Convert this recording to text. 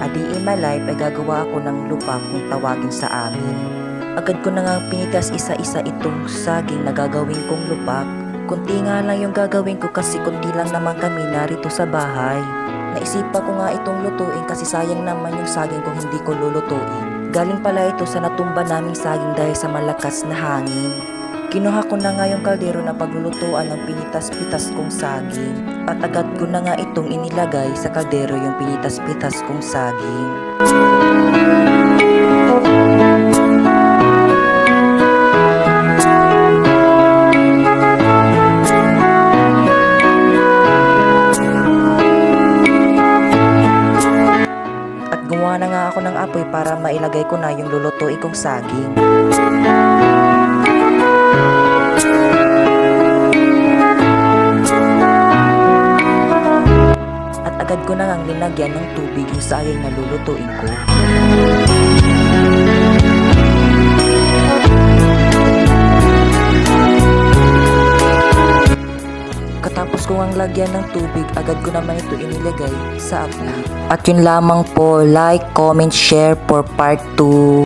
Adi imalay, ay gagawa ako ng lupa kung tawagin sa amin. Agad ko na nga pinitas isa-isa itong saging na gagawin kong lupak. Kunti nga lang yung gagawin ko kasi kunti lang naman kami narito sa bahay. Naisipan ko nga itong lutuin kasi sayang naman yung saging kung hindi ko lulutuin. Galing pala ito sa natumba naming saging dahil sa malakas na hangin. Kinuha ko na nga yung kaldero na paglulutuan ng pinitas-pitas kong saging. At agad ko na nga itong inilagay sa kaldero yung pinitas-pitas kong saging. At gumawa na nga ako ng apoy para mailagay ko na yung lulutuin kong saging. Agad ko na ngang linagyan ng tubig yung saging na lulutuin ko. Katapos ko ang lagyan ng tubig, agad ko naman ito inilagay sa apoy. At yun lamang po, like, comment, share for part 2.